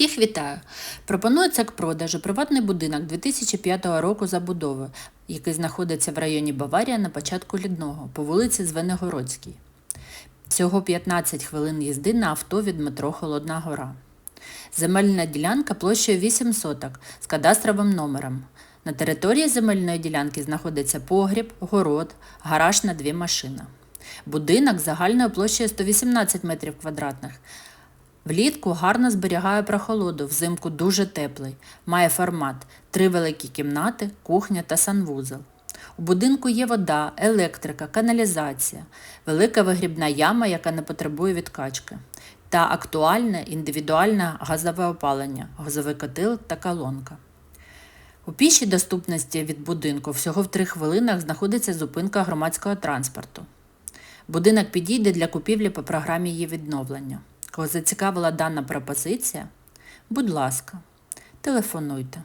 Всіх вітаю! Пропонується к продажу приватний будинок 2005 року забудови, який знаходиться в районі Баварія на початку Лідного по вулиці Звенигородській. Всього 15 хвилин їзди на авто від метро Холодна Гора. Земельна ділянка площею 8 соток з кадастровим номером. На території земельної ділянки знаходиться погріб, город, гараж на дві машини. Будинок загальною площею 118 метрів квадратних. Влітку гарно зберігає прохолоду, взимку дуже теплий. Має формат три великі кімнати, кухня та санвузол. У будинку є вода, електрика, каналізація, велика вигрібна яма, яка не потребує відкачки, та актуальне індивідуальне газове опалення, газовий котел та колонка. У пішій доступності від будинку всього в три хвилинах знаходиться зупинка громадського транспорту. Будинок підійде для купівлі по програмі її відновлення. Кого зацікавила дана пропозиція, будь ласка, телефонуйте.